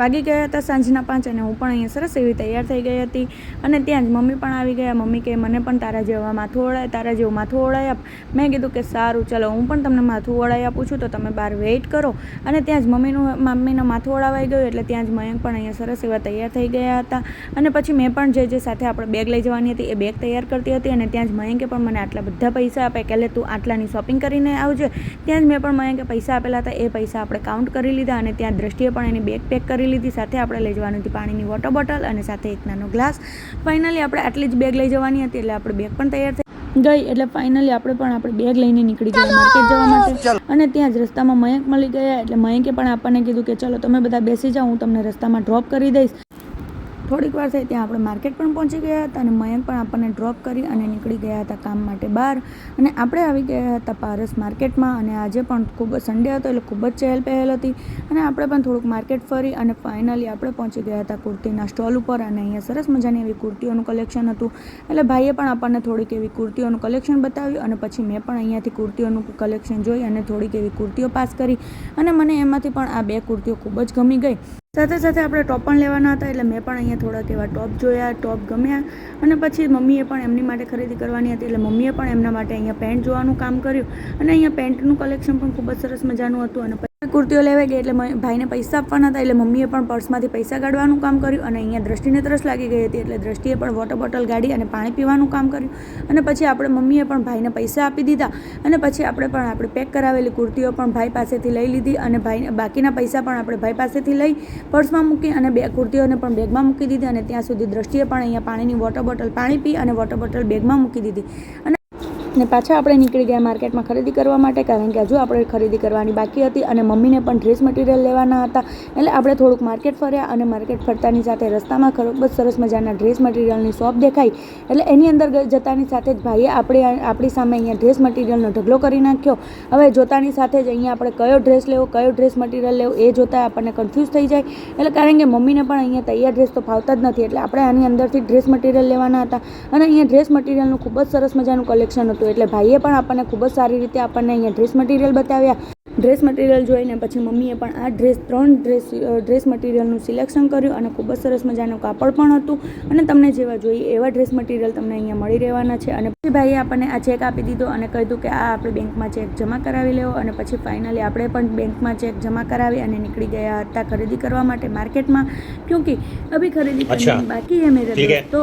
વાગી ગયા હતા સાંજના પાંચ અને હું પણ અહીંયા સરસ એવી તૈયાર થઈ ગઈ હતી. અને ત્યાં જ મમ્મી પણ આવી ગયા. મમ્મી કે મને પણ તારા જેવા માથું ઓળાય તારા જેવું માથું ઓળાય આપ. મેં કીધું કે સારું, ચલો હું પણ તમને માથું ઓળાઈ આપું છું, તો તમે બહાર વેઇટ કરો. અને ત્યાં જ મમ્મીનું મમ્મીનું માથું ઓળાવાઈ ગયું એટલે ત્યાં જ મયંક પણ અહીંયા સરસ એવા તૈયાર થઈ ગયા હતા. અને પછી મેં પણ જે જે સાથે આપણે બેગ લઈ જવાની હતી એ બેગ તૈયાર કરતી હતી અને ત્યાં જ મયંકે પણ મને આટલા બધા પૈસા આપે કે તું આટલાની શોપિંગ કરીને આવજે. ત્યાં જ મેં પણ મયંકે પૈસા આપેલા હતા. એ પૈસા આપણે કાઉન્ટ કરી લીધા અને ત્યાં દ્રષ્ટિએ પણ એની બેગ પેક કરી લીધી સાથે આપણે લઈ જવાની હતી પાણીની વોટર બોટલ અને સાથે એક નાનો ગ્લાસ ફાઇનલી આપણે આટલી જ બેગ લઈ જવાની હતી એટલે આપણે બેગ પણ તૈયાર થઈ ગઈ. એટલે ફાઇનલી આપણે પણ આપણે બેગ લઈને નીકળી ગયા માર્કેટ જવા માટે. અને ત્યાં જ રસ્તામાં મયંક મળી ગયા એટલે મયંકે પણ આપણને કીધું કે ચલો તમે બધા બેસી જાઓ હું તમને રસ્તામાં ડ્રોપ કરી દઈશ. થોડીક વાર થઈ ત્યાં આપણે માર્કેટ પણ પહોંચી ગયા હતા અને મયંક પણ આપણને ડ્રોપ કરી અને નીકળી ગયા હતા કામ માટે બહાર. અને આપણે આવી ગયા હતા પારસ માર્કેટમાં અને આજે પણ ખૂબ સન્ડે હતો એટલે ખૂબ જ ચહેલ પહેલ હતી. અને આપણે પણ થોડુંક માર્કેટ ફરી અને ફાઇનલી આપણે પહોંચી ગયા હતા કુર્તીના સ્ટોલ ઉપર અને અહીંયા સરસ મજાની એવી કુર્તીઓનું કલેક્શન હતું. એટલે ભાઈએ પણ આપણને થોડીક એવી કુર્તીઓનું કલેક્શન બતાવ્યું અને પછી મેં પણ અહીંયાથી કુર્તીઓનું કલેક્શન જોઈ અને થોડીક એવી કુર્તીઓ પાસ કરી. અને મને એમાંથી પણ આ બે કુર્તીઓ ખૂબ જ ગમી ગઈ. સાથે સાથે આપણે ટોપ પણ લેવાના હતા, એટલે મેં પણ અહીંયા થોડાક એવા ટોપ જોયા ટોપ ગમ્યા. અને પછી મમ્મીએ પણ એમની માટે ખરીદી કરવાની હતી, એટલે મમ્મીએ પણ એમના માટે અહીંયા પેન્ટ જોવાનું કામ કર્યું. અને અહીંયા પેન્ટનું કલેક્શન પણ ખૂબ જ સરસ મજાનું હતું અને કુર્તીઓ લેવાઈ ગઈ એટલે ભાઈને પૈસા આપવાના હતા એટલે મમ્મીએ પણ પર્સમાંથી પૈસા કાઢવાનું કામ કર્યું અને અહીંયા દ્રષ્ટિને તરસ લાગી ગઈ હતી એટલે દ્રષ્ટિએ પણ વોટર બોટલ ગાડી અને પાણી પીવાનું કામ કર્યું. અને પછી આપણે મમ્મીએ પણ ભાઈને પૈસા આપી દીધા. અને પછી આપણે પણ આપણે પેક કરાવેલી કુર્તીઓ પણ ભાઈ પાસેથી લઈ લીધી અને ભાઈ બાકીના પૈસા પણ આપણે ભાઈ પાસેથી લઈ પર્સમાં મૂકી અને બે કુર્તીઓને પણ બેગમાં મૂકી દીધી અને ત્યાં સુધી દ્રષ્ટિએ પણ અહીંયા પાણીની વોટર બોટલ પાણી પી અને વોટર બોટલ બેગમાં મૂકી દીધી. અને ને પાછા આપણે નીકળી ગયા માર્કેટમાં ખરીદી કરવા માટે, કારણ કે હજુ આપણે ખરીદી કરવાની બાકી હતી અને મમ્મીને પણ ડ્રેસ મટીરિયલ લેવાના હતા. એટલે આપણે થોડુંક માર્કેટ ફર્યા અને માર્કેટ ફરતાની સાથે રસ્તામાં ખૂબ જ સરસ મજાના ડ્રેસ મટીરિયલની શોપ દેખાઈ. એટલે એની અંદર જતાની સાથે જ ભાઈએ આપણે આપણી સામે અહીંયા ડ્રેસ મટીરિયલનો ઢગલો કરી નાખ્યો. હવે જોતાની સાથે જ અહીંયા આપણે કયો ડ્રેસ લેવો, કયો ડ્રેસ મટીરિયલ લેવો, એ જોતાં આપણને કન્ફ્યુઝ થઈ જાય. એટલે કારણ કે મમ્મીને પણ અહીંયા તૈયાર ડ્રેસ તો ફાવતા જ નથી, એટલે આપણે આની અંદરથી ડ્રેસ મટીરિયલ લેવાના હતા. અને અહીંયા ડ્રેસ મટીરિયલનું ખૂબ જ સરસ મજાનું કલેક્શન હતું. એટલે ભાઈએ પણ આપણને ખૂબ જ સારી રીતે આપણને અહીંયા ડ્રેસ મટીરિયલ બતાવ્યા. ડ્રેસ મટીરિયલ જોઈને પછી મમ્મીએ પણ આ ડ્રેસ ત્રણ ડ્રેસ ડ્રેસ મટીરિયલનું સિલેક્શન કર્યું અને ખૂબ જ સરસ મજાનું કાપડ પણ હતું. અને તમને જેવા જોઈએ એવા ડ્રેસ મટીરિયલ તમને અહીંયા મળી રહેવાના છે. અને પછી ભાઈએ આપણને આ ચેક આપી દીધો અને કીધું કે આ આપણે બેંકમાં ચેક જમા કરાવી લેવો. અને પછી ફાઇનલી આપણે પણ બેંકમાં ચેક જમા કરાવી અને નીકળી ગયા હતા ખરીદી કરવા માટે માર્કેટમાં ક્યુંકિ અભી ખરીદી બાકી હે મેરે દોસ્તો.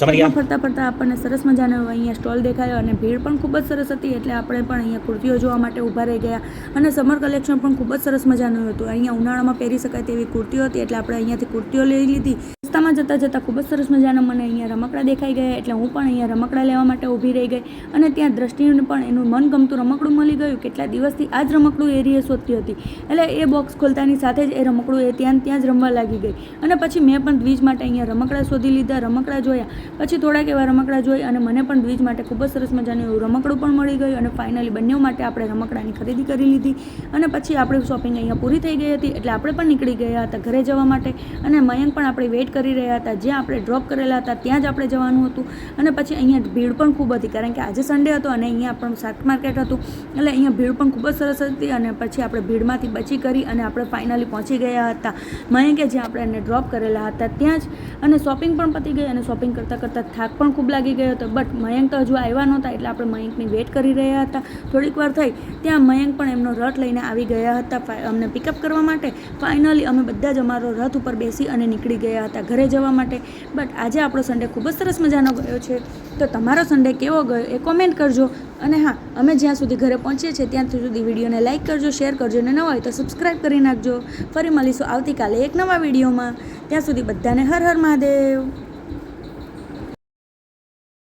ગયા? ફરતા ફરતા આપણને સરસ મજાનો અહીંયા સ્ટોલ દેખાયો અને ભીડ પણ ખૂબ જ સરસ હતી, એટલે આપણે પણ અહીંયા કુર્તીઓ જોવા માટે ઊભા રહી ગયા. અને સમર કલેક્શન પણ ખૂબ જ સરસ મજાનું હતું. અહીંયા ઉનાળામાં પહેરી શકાય તેવી કુર્તીઓ હતી, એટલે આપણે અહીંયાથી કુર્તીઓ લઈ લીધી. રસ્તામાં જતાં જતાં ખૂબ જ સરસ મજાના મને અહીંયા રમકડાં દેખાઈ ગયા, એટલે હું પણ અહીંયા રમકડા લેવા માટે ઊભી રહી ગઈ અને ત્યાં દ્રષ્ટિને પણ એનું મનગમતું રમકડું મળી ગયું. કેટલા દિવસથી આ જ રમકડું એરીએ શોધતી હતી. એટલે એ બોક્સ ખોલતાની સાથે જ એ રમકડું એ ત્યાં ત્યાં જ રમવા લાગી ગઈ. અને પછી મેં પણ દ્વિજ માટે અહીંયા રમકડા શોધી લીધા, રમકડા જોયા. પછી થોડાક એવા રમકડા જોઈ અને મને પણ દ્વિજ માટે ખૂબ જ સરસ મજાનું એવું રમકડું પણ મળી ગયું અને ફાઇનલી બંને માટે આપણે રમકડાની ખરીદી કરી લીધી. અને પછી આપણે શોપિંગ અહીંયા પૂરી થઈ ગઈ હતી, એટલે આપણે પણ નીકળી ગયા હતા ઘરે જવા માટે. અને મયંક પણ આપણે વેઇટ કરી રહ્યા હતા, જ્યાં આપણે ડ્રોપ કરેલા હતા, ત્યાં જ આપણે જવાનું હતું. અને પછી અહીંયા ભીડ પણ ખૂબ હતી, કારણ કે આજે સન્ડે હતો અને અહીંયા પણ શાક માર્કેટ હતું. એટલે અહીંયા ભીડ પણ ખૂબ જ સરસ હતી અને પછી આપણે ભીડમાંથી બચી કરી અને આપણે ફાઇનલી પહોંચી ગયા હતા. મયંકે જ્યાં આપણે એને ડ્રોપ કરેલા હતા, ત્યાં જ. અને શોપિંગ પણ પતી ગઈ અને શોપિંગ કરતાં કરતાં થાક પણ ખૂબ લાગી ગયો હતો. બટ મયંક તો હજુ આવ્યા નહોતા એટલે આપણે મયંકની વેઇટ કરી રહ્યા હતા. થોડીક વાર થઈ, ત્યાં મયંક પણ એમનો રથ લઈને આવી ગયા હતા અમને પિકઅપ કરવા માટે. ફાઇનલી અમે બધા જ અમારો રથ ઉપર બેસી અને નીકળી ગયા હતા. ઘરે જવા માટે. બટ આજે આપણો સન્ડે ખૂબ જ સરસ મજાનો ગયો છે. તો તમારો સન્ડે કેવો ગયો એ કોમેન્ટ કરજો. અને હા, અમે જ્યાં સુધી ઘરે પહોંચીએ છીએ, ત્યાં સુધી વિડીયોને લાઇક કરજો શેર કરજો. અને ન હોય તો સબસ્ક્રાઈબ કરી નાખજો. ફરી મળીશું આવતીકાલે એક નવા વિડીયોમાં. ત્યાં સુધી બધાને હર હર મહાદેવ.